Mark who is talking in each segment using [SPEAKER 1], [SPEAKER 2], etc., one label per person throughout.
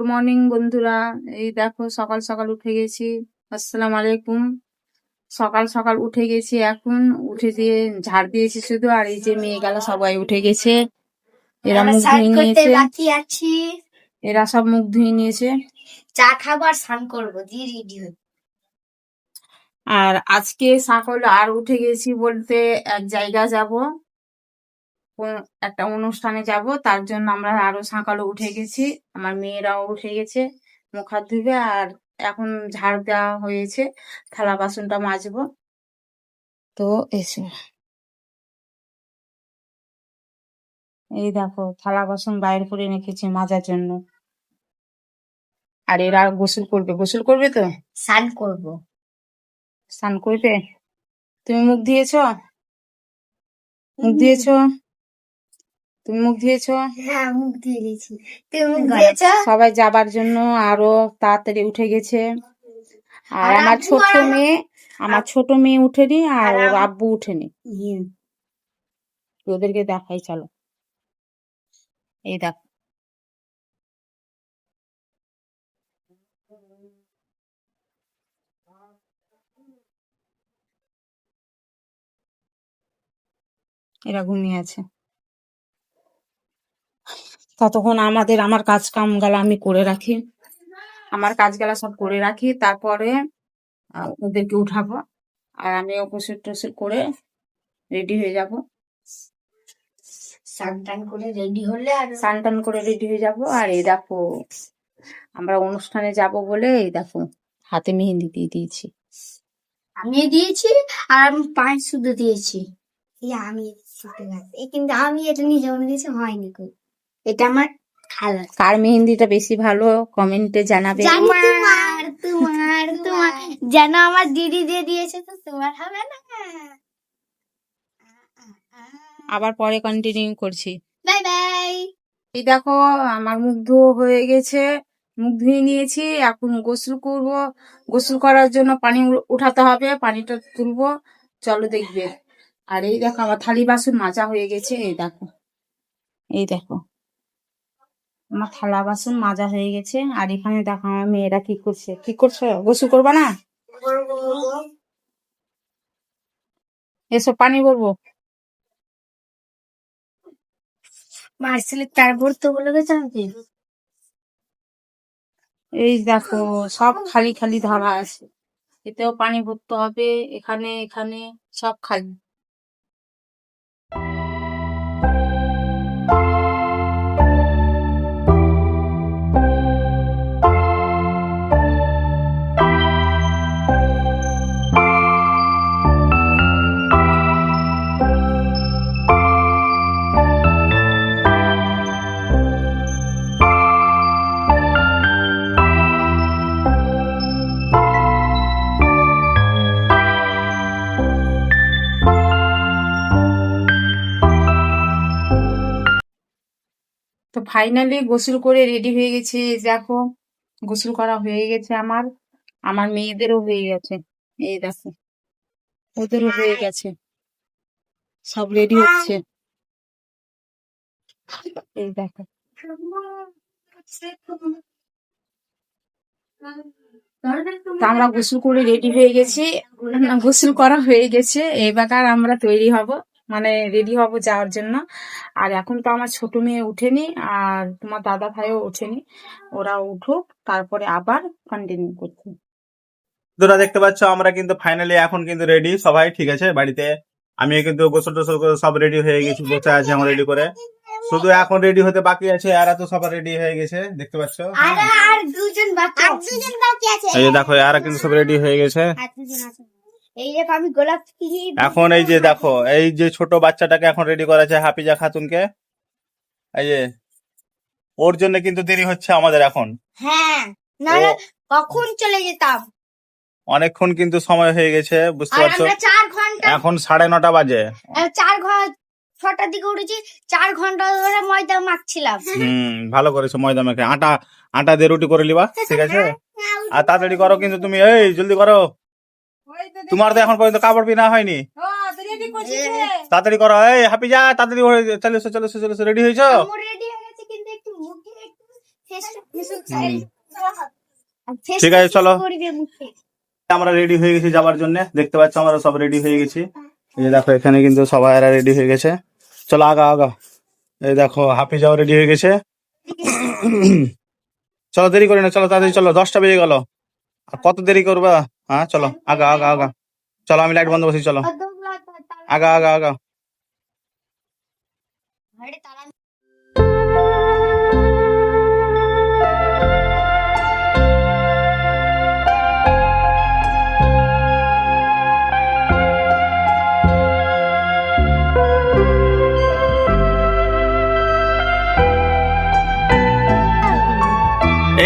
[SPEAKER 1] Good morning বন্ধুরা। এই দেখো সকাল সকাল উঠে গেছি। আসসালামু আলাইকুম। সকাল সকাল উঠে গেছি এখন। উঠে দিয়ে ঝাড় দিয়েছি শুধু আর এই যে মেয়ে গেল সবাই উঠে গেছে। এরা মুখ ধুয়ে নিয়েছে। এরা সব মুখ ধুয়ে নিয়েছে।
[SPEAKER 2] চা খাব আর স্নান করব দিয়ে রেডি হই।
[SPEAKER 1] আর আজকে সকাল আর উঠে গেছি বলতে এক জায়গা যাব। একটা অনুষ্ঠানে যাব তার জন্য আমরা আরও সকালে উঠে গেছি। আমার মেয়েরাও উঠে গেছে মুখ হাত ধুবে আর এখন ঝাড় দেওয়া হয়েছে থালা বাসনটা মাজবো। তো এসে এই দেখো থালা বাসন বাইর করে রেখেছি মাজার জন্য। আর এরা গোসল করবে। গোসল করবে তো?
[SPEAKER 2] স্নান করব।
[SPEAKER 1] স্নান করবে? তুমি মুখ দিয়েছ মুখ দিয়েছ তুমি মুখ দিয়েছ
[SPEAKER 2] হ্যাঁ মুখ দিয়েছি। তুমি মুখ
[SPEAKER 1] সবাই যাবার জন্য আরও তাড়াতাড়ি উঠে গেছে। আর আমার ছোট মেয়ে আমার ছোট মেয়ে উঠেনি আর ওর আব্বু উঠেনি ওদেরকে দেখাই চলো। এই দেখ। এরা ঘুমিয়ে আছে। ততক্ষণ আমাদের আমার কাজ কামগুলো আমি করে রাখি। আমার কাজগুলা সব করে রাখি তারপরে ওদেরকে উঠাবো। আর আমি গোসল টোসল করে রেডি হয়ে যাব।
[SPEAKER 2] স্নান টান করে রেডি হলে আর
[SPEAKER 1] স্নান টান করে রেডি হয়ে যাব। আর এই দেখো আমরা অনুষ্ঠানে যাব বলে এই দেখো হাতে মেহেন্দি দিয়ে দিয়েছি।
[SPEAKER 2] আমি দিয়েছি আর আমি পাঁচ শুধু দিয়েছি। আমি কিন্তু আমি এটা নিজে মনে দিয়েছি হয়নি কই। এটা আমার খালা
[SPEAKER 1] কার মেহেন্দিটা বেশি ভালো কমেন্টে জানাবে।
[SPEAKER 2] তোমার তোমার তোমার যেন আমার দিদি দিয়ে দিয়েছে তো তোমার হবে না।
[SPEAKER 1] আবার পরে কন্টিনিউ করছি।
[SPEAKER 2] Bye bye.
[SPEAKER 1] এই দেখো আমার মুখ ধুয়ো হয়ে গেছে। মুখ ধুয়ে নিয়েছি এখন গোসল করব। গোসল করার জন্য পানি উঠাতে হবে পানিটা তুলবো। চলো দেখবে। আর এই দেখো আমার থালি বাসন মাজা হয়ে গেছে এই দেখো। এই দেখো। আমার থালা বাসন মাজা হয়ে গেছে। আর এখানে দেখো আমার মেয়েরা কি করছে। কি করছ? গোসল করবা না? এসো পানি বলব
[SPEAKER 2] মার্সেলের তারপর তো বলে গেছে আমাকে
[SPEAKER 1] এই দেখো সব খালি খালি ধরা আছে। এতেও পানি ভরতে হবে এখানে এখানে সব খালি। তো ফাইনালি গোসল করে রেডি হয়ে গেছে। দেখো, গোসল করা হয়ে গেছে আমার। আমার মেয়েদেরও হয়ে গেছে। এই দেখো, ওদেরও হয়ে গেছে। সব রেডি হচ্ছে। এই দেখো। আমরা গোসল করে রেডি হয়ে গেছি। গোসল করা হয়ে গেছে। এবার আমরা তৈরি হব। মানে রেডি হব যাওয়ার জন্য। আর এখন তো আমার ছোট মেয়ে উঠেনি আর তোমার দাদা ভাইও ওঠেনি। ওরা উঠুক তারপরে আবার কন্টিনিউ করছি।
[SPEAKER 3] তোরা দেখতে পাচ্ছ আমরা কিন্তু ফাইনালি এখন কিন্তু রেডি সবাই ঠিক আছে বাড়িতে। আমি কিন্তু গোসল টোসল করে সব রেডি হয়ে গেছি বসে আছে আমার রেডি করে। শুধু এখন রেডি হতে বাকি আছে এরা তো সবার রেডি হয়ে গেছে দেখতে পাচ্ছ?
[SPEAKER 2] আর আর দুজন বাকি আর দুজন বাকি আছে।
[SPEAKER 3] এই দেখো এরা কিন্তু সব রেডি হয়ে গেছে।
[SPEAKER 2] আর দুজন আছে। এই দেখো আমি গোলাপ
[SPEAKER 3] এখন এই যে দেখো এই যে ছোট বাচ্চাটাকে এখন রেডি করেছে হাফিজা খাতুনকে। এই যে ওর জন্য কিন্তু দেরি হচ্ছে আমাদের এখন।
[SPEAKER 2] হ্যাঁ কখন চলে যেতাম?
[SPEAKER 3] অনেকক্ষণ কিন্তু সময় হয়ে গেছে বুঝতে পারছ?
[SPEAKER 2] চার ঘণ্টা
[SPEAKER 3] এখন সাড়ে নটা বাজে।
[SPEAKER 2] চার ঘণ্টা ছটার দিকে উঠেছি চার ঘণ্টা ধরে ময়দা মাখছিলাম।
[SPEAKER 3] হুম ভালো করেছ ময়দা মেখে। আটা আটা দিয়ে রুটি করে লিবা ঠিক আছে? আর তাড়াতাড়ি করো কিন্তু তুমি এই জলদি করো। তোমার তো এখন পর্যন্ত কাপড় পিনা হয়নি। তাড়াতাড়ি করো এই হাপি যা তাড়াতাড়ি চলে এসো চলে এসো চলে এসো রেডি হয়েছো?
[SPEAKER 2] রেডি হয়ে গেছে কিন্তু একটু মুখে একটু
[SPEAKER 3] ঠিক আছে, চলো। আমরা রেডি হয়ে গেছি যাওয়ার জন্য। দেখতে পাচ্ছ আমরা সব রেডি হয়ে গেছি। এই যে দেখো এখানে কিন্তু সবাই এরা রেডি হয়ে গেছে। চলো আগা আগা। এই দেখো হাফি যাও রেডি হয়ে গেছে। চলো দেরি করে না চলো তাড়াতাড়ি চলো দশটা বেজে গেল। আর কত দেরি করবা? হ্যাঁ চলো আগা আগা আগা। চলো আমি লাইট বন্ধ করছি চলো। আগা আগা আগা।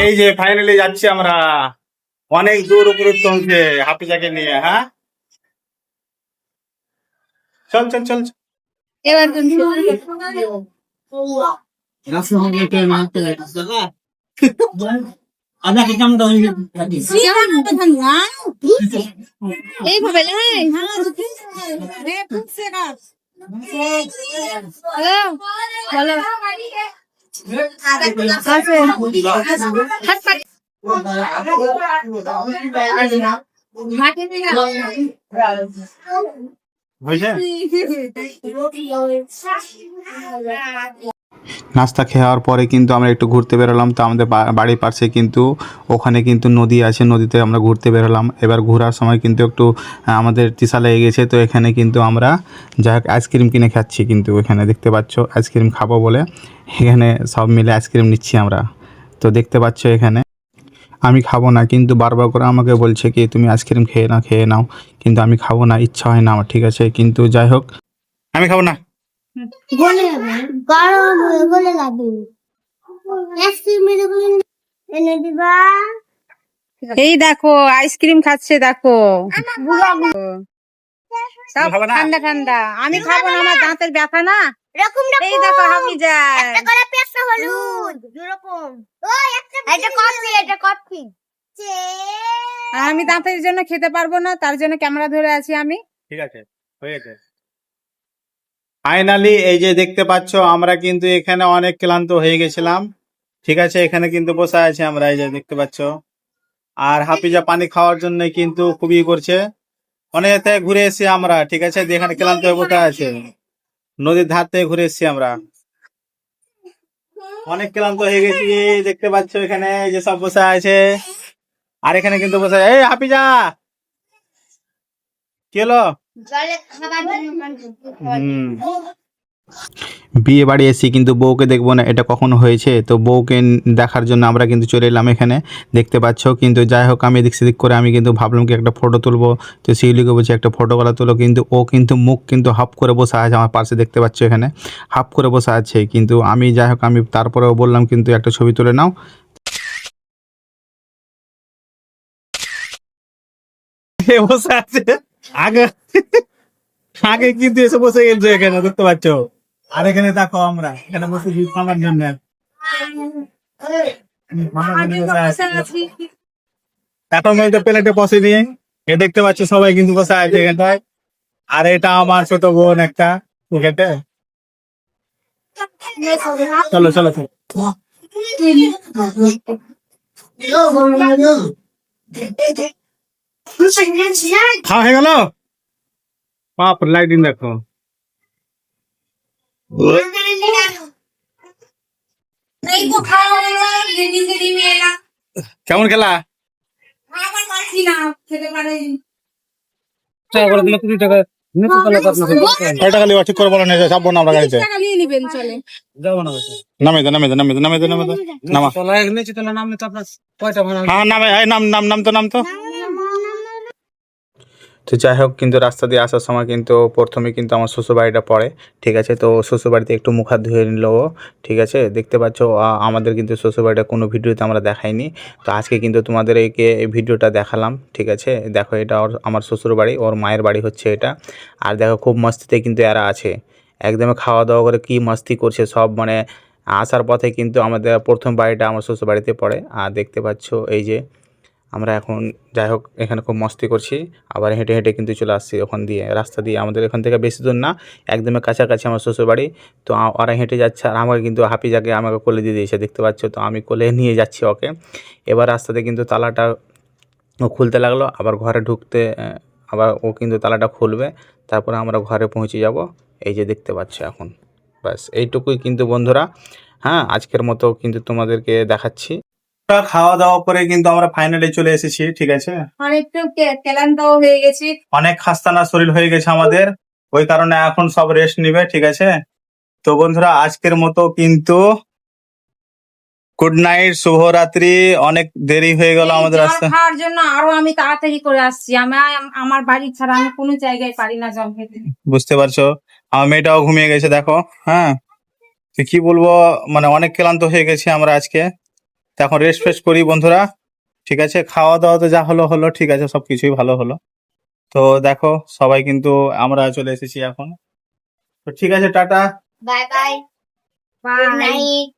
[SPEAKER 3] এই যে ফাইনালি যাচ্ছি আমরা। অনেক দূর উপরত্ব হচ্ছে হাফিজাকে নিয়ে হ্যাঁ চল চল চল চল।
[SPEAKER 2] এবার এইভাবে হ্যালো বলো
[SPEAKER 3] হয়েছে নাস্তা খাওয়ার পরে কিন্তু আমরা একটু ঘুরতে বেরোলাম, তো আমাদের বাড়ির পাশে কিন্তু, ওখানে কিন্তু নদী আছে, নদীতে আমরা ঘুরতে বেরোলাম। এবার ঘোরার সময় কিন্তু একটু আমাদের তিসা লেগে গেছে, তো এখানে কিন্তু আমরা যাই আইসক্রিম কিনে খাচ্ছি কিন্তু এখানে, দেখতে পাচ্ছ আইসক্রিম খাব বলে। এখানে সব মিলে আইসক্রিম নিচ্ছি আমরা। তো দেখতে পাচ্ছ এখানে। আমি খাব না। কিন্তু বারবার করে আমাকে বলছে কি তুমি আইসক্রিম খেয়ে না খেয়ে নাও। কিন্তু আমি খাব না ইচ্ছা হয় না আমার ঠিক আছে? কিন্তু যাই হোক আমি খাব না।
[SPEAKER 2] গলে যাবে গরম গলে যাবে। আইসক্রিম মেরে এনে দিবা।
[SPEAKER 1] এই দেখো আইসক্রিম খাচ্ছে দেখো? ঠান্ডা ঠান্ডা। আমি খাব না আমার দাঁতের ব্যথা না।
[SPEAKER 2] এরকম
[SPEAKER 1] এই দেখো হামি যায়
[SPEAKER 2] একটা করে পেস্তা হলুদ দুরকম ওই একটা এটা কফি
[SPEAKER 1] আর আমি দাঁতের জন্য খেতে পারব না তার জন্য ক্যামেরা ধরে আছি আমি।
[SPEAKER 3] ঠিক আছে হয়ে গেছে। ফাইনালি এই যে দেখতে পাচ্ছ আমরা কিন্তু এখানে অনেক ক্লান্ত হয়ে গেছিলাম। ঠিক আছে এখানে কিন্তু বসে আছি আমরা এই যে দেখতে পাচ্ছ। আর হাফিজা পানি খাওয়ার জন্য কিন্তু খুবই করছে। অনেক ঘুরে এসেছি আমরা ঠিক আছে যেখানে ক্লান্ত হয়ে বসে আছে। নদীর ধার থেকে ঘুরে এসেছি আমরা। অনেক ক্লান্ত হয়ে গেছি দেখতে পাচ্ছ এখানে যে সব বসে আছে। আর এখানে কিন্তু বসে এই হাফিজা কি হলো? বিয়ে বাড়ি এসেছি, কিন্তু বউকে দেখব না, এটা কখনো হয়েছে? তো বউকে দেখার জন্য আমরা কিন্তু চলে এলাম এখানে, দেখতে পাচ্ছ। কিন্তু যাই হোক, আমি এদিক সেদিক করে আমি কিন্তু ভাবলাম কি একটা ফটো তুলবো। তো শিউলিকে বলছি, একটা ফটোগুলো তুলো। কিন্তু ও কিন্তু মুখ কিন্তু হাফ করে বসে আছে আমার পাশে, দেখতে পাচ্ছ এখানে। হাফ করে বসে আছে। কিন্তু আমি যাই হোক, আমি তারপরেও বললাম, কিন্তু একটা ছবি তুলে নাও। বসে আছে। আগে আগে কিন্তু এসে বসে গেছে এখানে, দেখতে পাচ্ছ? আর এখানে দেখো আমরা এখানে বসে আমার জন্য। এখন কিন্তু প্লেটে নিয়ে এ দেখতে পাচ্ছ সবাই কিন্তু বসে আছে এখানটায়। আর এটা আমার ছোট বোন একটা চলো চলো চলো। খাওয়া হয়ে গেল? বাপ লাইটিং দেখো। কেমন খেলা? ঠিক করে বলো না চাপবো না আমরা গাড়িতে।
[SPEAKER 1] নিবেন চলে
[SPEAKER 3] নামে। দে নামে দে নামে দে নামে দে নামে দে নামা হ্যাঁ নামে নাম নাম নাম তো নাম তো। তো যাই হোক, কিন্তু রাস্তা দিয়ে আসার সময় কিন্তু প্রথমে কিন্তু আমার শ্বশুরবাড়িটা পড়ে, ঠিক আছে? তো শ্বশুরবাড়িতে একটু মুখ হাত ধুয়ে নিল ঠিক আছে? দেখতে পাচ্ছ আমাদের কিন্তু শ্বশুরবাড়িটা কোনো ভিডিওতে আমরা দেখাইনি। তো আজকে কিন্তু তোমাদের একে এই ভিডিওটা দেখালাম, ঠিক আছে? দেখো, এটা ওর, আমার শ্বশুরবাড়ি, ওর মায়ের বাড়ি হচ্ছে এটা। আর দেখো, খুব মস্তিতে কিন্তু এরা আছে। একদমই খাওয়া দাওয়া করে কি মস্তি করছে, সব মানে আসার পথে কিন্তু আমাদের প্রথম বাড়িটা আমার শ্বশুর বাড়িতে পড়ে। আর দেখতে পাচ্ছ, এই যে আমরা এখন যাই হোক এখানে খুব মস্তি করছি। আবার হেঁটে হেঁটে কিন্তু চলে আসছি ওখান দিয়ে। রাস্তা দিয়ে আমাদের এখান থেকে বেশি দূর না, একদমই কাছাকাছি আমার শ্বশুর বাড়ি তো ওরা হেঁটে যাচ্ছে আর আমাকে কিন্তু হাফিজাকে আমাকে কোলে দিয়ে দিয়েছে, দেখতে পাচ্ছ? তো আমি কোলে নিয়ে যাচ্ছি ওকে। এবার রাস্তাতে কিন্তু তালাটা ও খুলতে লাগল, আবার ঘরে ঢুকতে আবার ও কিন্তু তালাটা খুলবে। তারপরে আমরা ঘরে পৌঁছে যাব। এই যে দেখতে পাচ্ছ এখন। ব্যাস, এইটুকুই কিন্তু বন্ধুরা। হ্যাঁ আজকের মতো কিন্তু তোমাদেরকে দেখাচ্ছি। খাওয়া দাওয়া করে কিন্তু আমরা ফাইনালি চলে এসেছি ঠিক আছে?
[SPEAKER 1] হয়ে গেছি।
[SPEAKER 3] অনেক খাস্তানা শরীর হয়ে গেছে আমাদের ওই কারণে এখন সব রেস্ট নিবে ঠিক আছে? তো বন্ধুরা আজকের মতো কিন্তু গুড নাইট শুভরাত্রি অনেক দেরি হয়ে গেল আমাদের আসতে
[SPEAKER 1] খাওয়ার জন্য আরও আমি তাড়াতাড়ি করে আসছি। আমি আমার বাড়ি ছাড়া আমি কোনো জায়গায় পারি না জল খেতে।
[SPEAKER 3] বুঝতে পারছ? আমার মেয়েটাও ঘুমিয়ে গেছে দেখো হ্যাঁ? তো কি বলব মানে অনেক ক্লান্ত হয়ে গেছি আমরা আজকে। তো এখন রেস্ট ফেস্ট করি বন্ধুরা। ঠিক আছে খাওয়া দাওয়া তো যা হলো হলো ঠিক আছে সব কিছুই ভালো হলো। তো দেখো সবাই কিন্তু আমরা চলে এসেছি এখন। তো ঠিক আছে টাটা।
[SPEAKER 2] Bye bye night